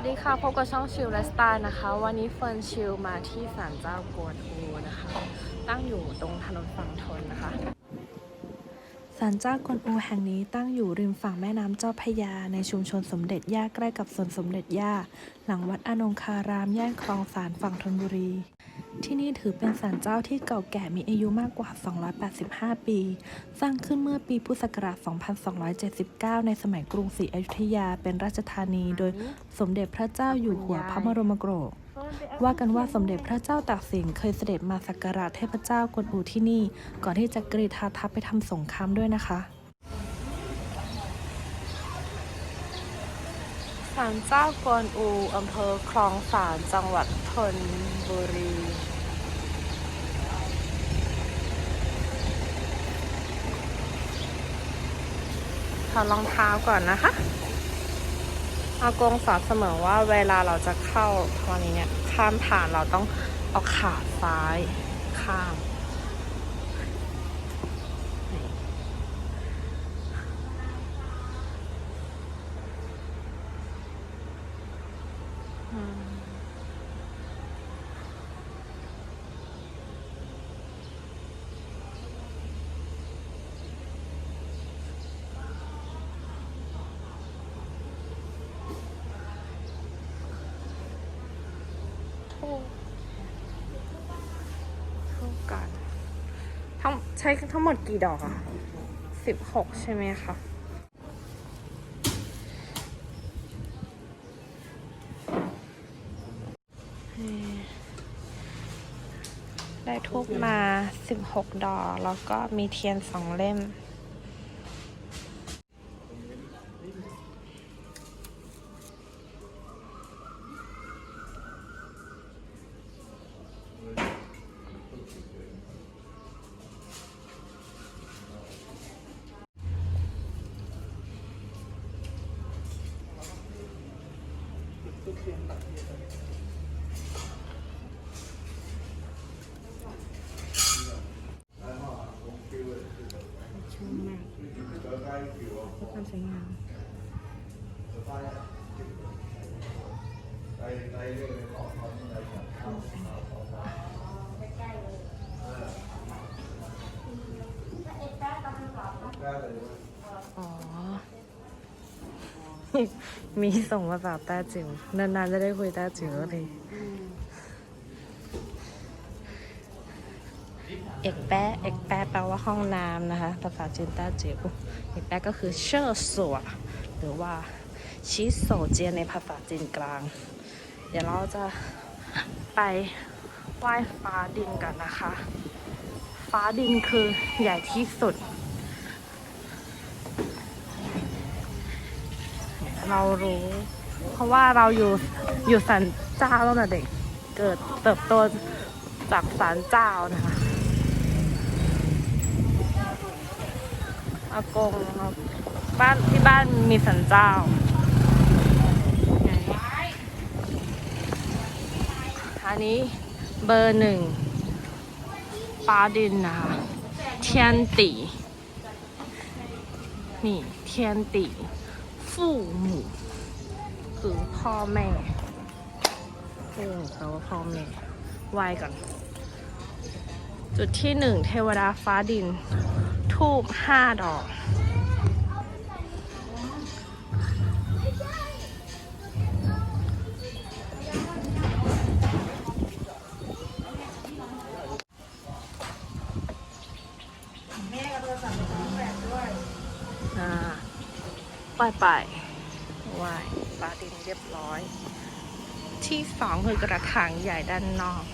สวัสดีค่ะ พบกับช่องชิลและสตาร์นะคะ วันนี้เฟิร์นชิลมาที่ศาลเจ้ากวนอูนะคะ ตั้งอยู่ตรงถนนฝั่งทนนะคะศาลเจ้ากวนอูแห่งนี้ตั้งอยู่ริมฝั่งแม่น้ำเจ้าพยา ในชุมชนสมเด็จย่าใกล้กับสวนสมเด็จย่า หลังวัดอนงคารามย่านคลองสารฝั่งธนบุรี ที่นี่ถือเป็นศาลเจ้าที่เก่าแก่มีอายุมากกว่า 285 ปี สร้างขึ้นเมื่อปีพุทธศักราช 2279 ในสมัยกรุงศรีอยุธยาเป็นราชธานีโดยสมเด็จพระเจ้าอยู่หัวพระบรมโกศว่ากันว่าสมเด็จพระเจ้าตากสินเคยเสด็จมาสักการะเทพเจ้ากวนอูที่นี่ ก่อนที่จะกรีธาทัพไปทำสงครามด้วยนะคะศาลเจ้ากวนอูอำเภอคลองสารจังหวัดธนบุรี อดรองเท้าก่อนนะคะอากงสอนเสมอว่าเวลาเราจะเข้าตอนนี้เนี่ยข้ามผ่านเราต้องเอาขาซ้ายข้ามนี่อืมทูบทูบกันทั้ง ใช้ทั้งหมดกี่ดอกอะสิบหกใช่ไหมคะได้ทูบมา 16 ดอก แล้วก็มีเทียนสองเล่ม ชอบมากเพื่อ ความสวยงามอ๋อ มีส่งภาษาแต้จิ๋วนานๆจะได้คุยต้จิ๋วเลยเอกแปะเอกแปะแปลว่าห้องน้ำนะคะภาษาจีนต้จิ๋วเอกแปะก็คือเชื่อสัวหรือว่าชิโซเจียนในภาษาจีนกลาง เดี๋ยวเราจะไปไหว้ฟ้าดินกันนะคะ ฟ้าดินคือใหญ่ที่สุด เรารู้ เพราะว่าเราอยู่อยู่สันเจ้าตั้งแต่เด็กเกิดเติบโตจากสารเจ้านะคะอากงครับบ้านที่บ้านมีสันเจ้าอันนี้เบอร์หนึ่งฟ้าดินนะคะเทียนตีนี่เทียนตี 父母คือพ่อแม่ฟู่แปลว่าพ่อแม่ไหว้ก่อน จุดที่หนึ่งเทวดาฟ้าดิน ทูบห้าดอก ไปไหว้ปลาดินเรียบร้อย ที่สองคือกระถางใหญ่ด้านนอก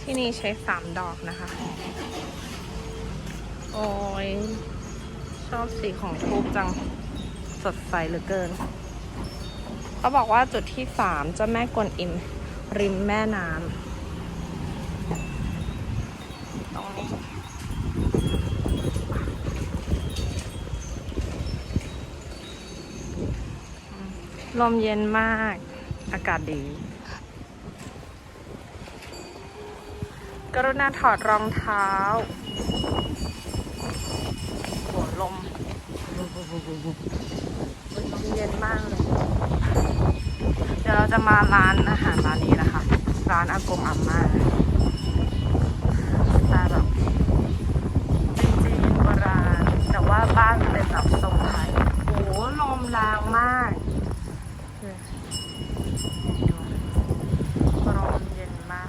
ที่นี่ใช้สามดอกนะคะ โอ้ย ชอบสีของทูบจังสดใสเหลือเกิน เขาบอกว่าจุดที่สามเจ้าแม่กวนอิม ริมแม่น้ำตรงนี้ลมเย็นมาก อากาศดี กรุณาถอดรองเท้าหัวลมมันลมเย็นมากเลย ดี๋ยวเราจะมาร้านอาหารร้านนี้นะคะ ร้านอากงอาม่าตล์แบบจีนโบราณแต่ว่าบ้านเป็นแบบทรงไทยโอ้โหลมแรงมากดูลมเย็นมาก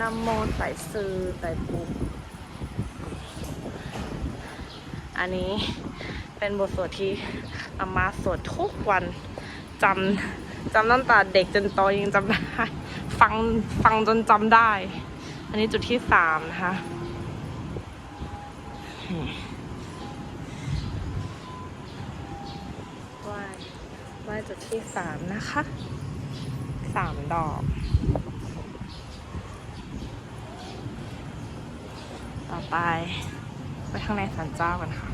น้ำโมใส่ซือใส่ปูอันนี้เป็นบทสวดที่อามาสวดทุกวัน จำจำตั้งแต่เด็กจนโตยังจำได้ฟังฟังจนจำได้ อันนี้จุดที่สามนะคะว้ไหว้จุดที่สามนะคะสามดอกต่อไป ไปข้างในศาลเจ้ากันค่ะ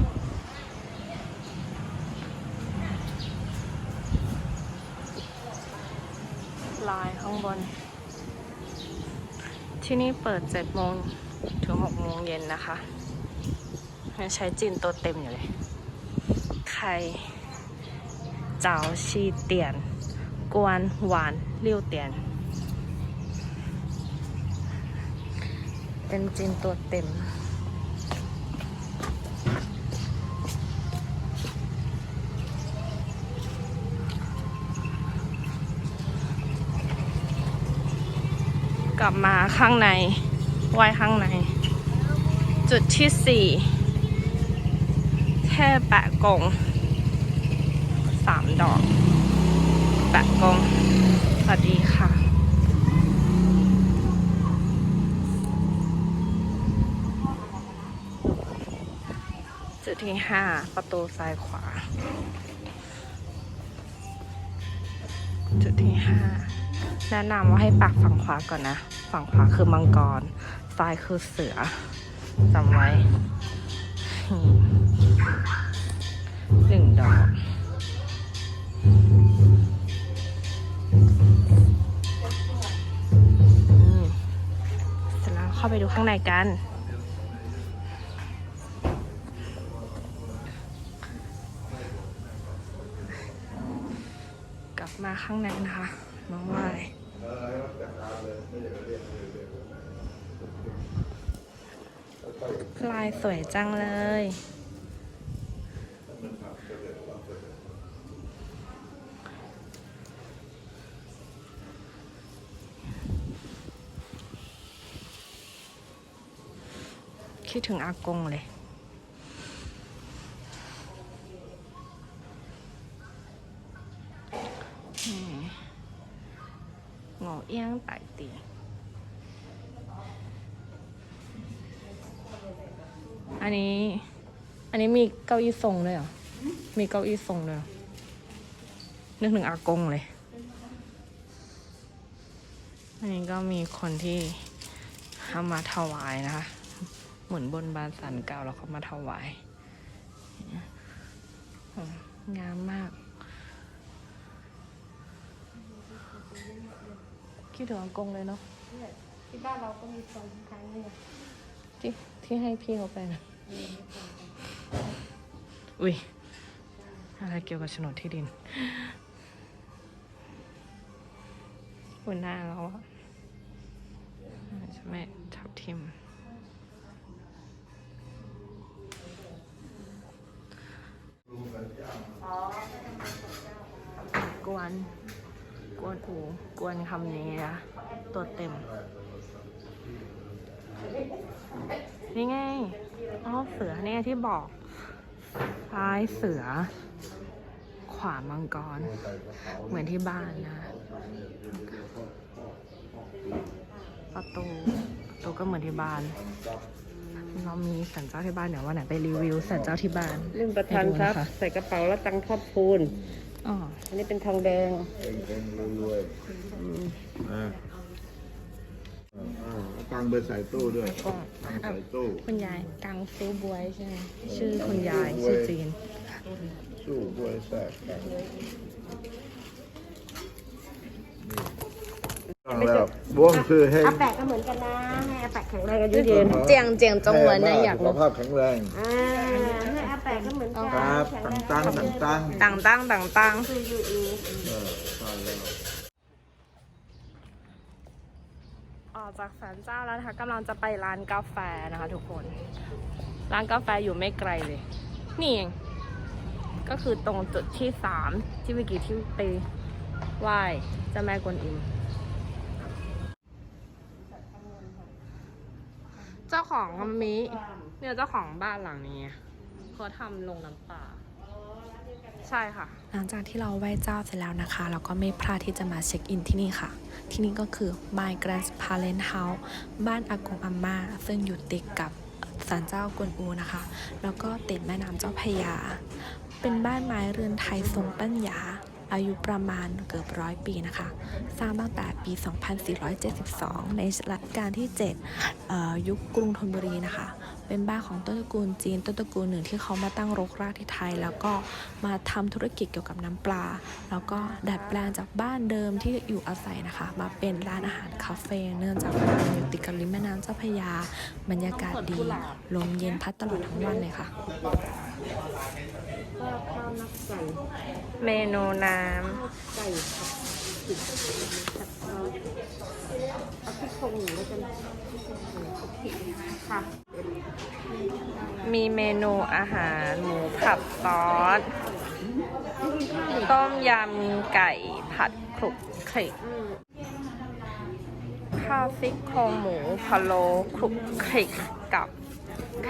ลาย ข้างบน ที่นี่เปิด7โมงถึง6โมงเย็นนะคะยังใช้จีนตัวเต็มอยู่เลย ไข่เจ้าชีเตียน กวนหวานเลี้ยวเตียน เป็นจีนตัวเต็ม ลับมาข้างในไหวข้างใน จุดที่สี่แค่แปะกงสามดอก แปะกงสวัสดีค่ะจุดที่ห้าประตูซ้ายขวา จุดที่ห้า แนะนำว่าให้ปักฝั่งขวาก่อนนะ ฝั่งขวาคือมังกร ซ้ายคือเสือจำไว้หนึ่งดอกเสร็จแล้วเข้าไปดูข้างในกัน กลับมาข้างในนะคะ น้องวายลายสวยจังเลย คิดถึงอากงเลย ngộ เอี้ยงไต่ตีอันนี้ อันนี้มีเก้าอี้ทรงเลยเหรอ มีเก้าอี้ทรงเลยเหรอนึกถึงอากงเลย อันนี้ก็มีคนที่เอามาถวายนะคะ เหมือนบนบานสันเก่าแล้วเขามาถวาย งามมาก คิดถึงอากงเลยเนาะที่บ้านเราก็มีทรงคล้ายๆนี่ที่ที่ให้พี่เขาไปนะอุ้ยอะไรเกี่ยวกับโฉนดที่ดินหัวหน้าแล้วอะใช่ไหมทับทิม กวนก วนอูกวนคำนี้นะตัวเต็ม นี่ไงอ๋อเสือเนี่ยที่บอก ซ้ายเสือ ขวามังกร เหมือนที่บ้านนะ ประตูประตูก็เหมือนที่บ้านเรามีสันเจ้าที่บ้านเดี๋ยววันไหนไปรีวิวสันเจ้าที่บ้าน เรื่องประธานทรัพย์ให้ดูนะคะใส่กระเป๋าแล้วตังค์ทอดพูน อ๋ออันนี้เป็นทองแดงเองเองรวยๆอ่าอ่าเอาตังค์ไปใส่ตู้ด้วยก็ตังค์ใส่ตู้ คุณยายกังซูบวยใช่ไหมชื่อคุณยายชื่อจีน สู้บวยแสกกันต้องแล้วบ้วงคือให้อาแปะก็เหมือนกันนะ ให้อาแปะแข็งแรงอายุยืนเจียงเจียงจงเหวินเนี่ยอยากสุขรู้ภาพแข็งแรง อ่าให้อา แปะก็เหมือนกันครับแข็ตั้งแรตั้งตั้งตั้งต่างตั้งต่างตั้งคืออยู่อีกเออใช่แล้วออกจากศาลเจ้าแล้วนะคะกำลังจะไปร้านกาแฟนะคะทุกคน ร้านกาแฟอยู่ไม่ไกลเลย นี่เอง ก็คือตรงจุดที่สามที่เมื่อกี้ที่ไปไหว้เจ้าแม่กวนอิมเจ้าของมัมมิเนี่ยเจ้าของบ้านหลังนี้ เขาทำลงน้ำปลาใช่ค่ะ หลังจากที่เราไหว้เจ้าเสร็จแล้วนะคะ เราก็ไม่พลาดที่จะมาเช็คอินที่นี่ค่ะ ที่นี่ก็คือ My Grand Parent House บ้านอากงอาม่าซึ่งอยู่ติดกับศาลเจ้ากวนอูนะคะ แล้วก็ติดแม่น้ำเจ้าพระยา เป็นบ้านไม้เรือนไทยทรงปัญญา อายุประมาณเกือบร้อยปีนะคะ สร้างตั้งแต่ปี 2472 ในรัชกาลที่7เอ่อยุคกรุงธนบุรีนะคะ เป็นบ้านของต้นตระกูลจีนต้นตระกูลหนึ่งที่เขามาตั้งรกรากที่ไทย แล้วก็มาทำธุรกิจเกี่ยวกับน้ำปลา แล้วก็ดัดแปลงจากบ้านเดิมที่อยู่อาศัยนะคะ มาเป็นร้านอาหารคาเฟ่เนื่องจากว่าอยู่ติดกับริมแม่น้ำเจ้าพระยา บรรยากาศดีลมเย็นพัดตลอดทั้งวันเลยค่ะเมนูน้ไก่ผัดติดผัดซอสเอาพริกผงหมูแล้วกันพริกผงหมูพริกค่ะ มีเมนูอาหารหมูผัดซอส ต้มยำไก่ผัดคลุกคลิกข้าวซิกโครงหมูพะโล้คลุกคลิกกับ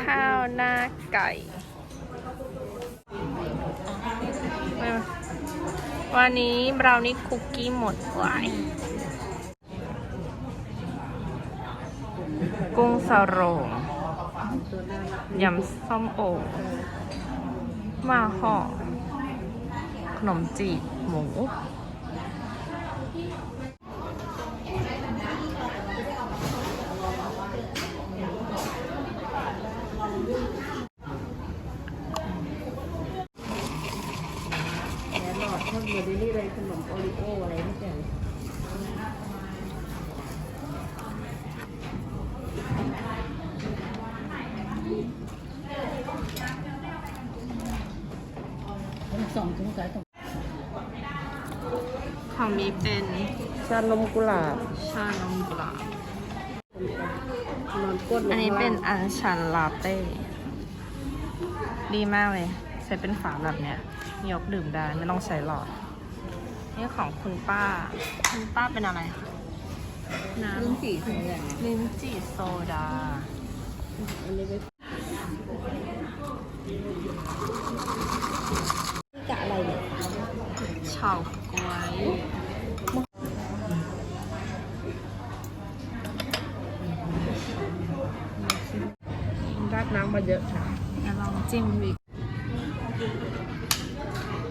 ข้าวหน้าไก่วันนี้บราวนี่คุกกี้หมดไวกุ้งสโรง ยำส้มโอมาห่อขนมจีบหมูแหนหลอดข้าวเหนียวนี่เลยขนมโอริโออะไรนี่จ้ะ ของมี เป็นชานมกุหลาบชานมกุหลาบนอนก้นลงอันนี้เป็นข้างล่างอัญชันลาเต้ ดีมากเลยใช้เป็นฝาแบบเนี้ยยกดื่มได้ไม่ต้องใช้หลอด นี่ของคุณป้า คุณป้าเป็นอะไรคะน้ำลิ้นจี่โซดาลิ้นจี่โซดาอันนี้ไม่กะอะไรเนี่ยเฉาก๊วย ราดน้ำมา เยอะค่ะเดี๋ยวลองจิ้มอีก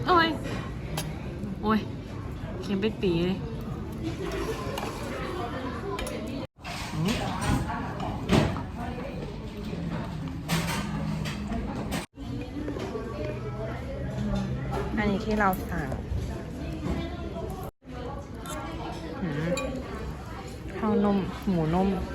โอ้ย โอ้ยเค็มเป็ดปีเลยอืมอันนี้ที่เราสั่งอืมข้าวนมหมูนุ่มหมู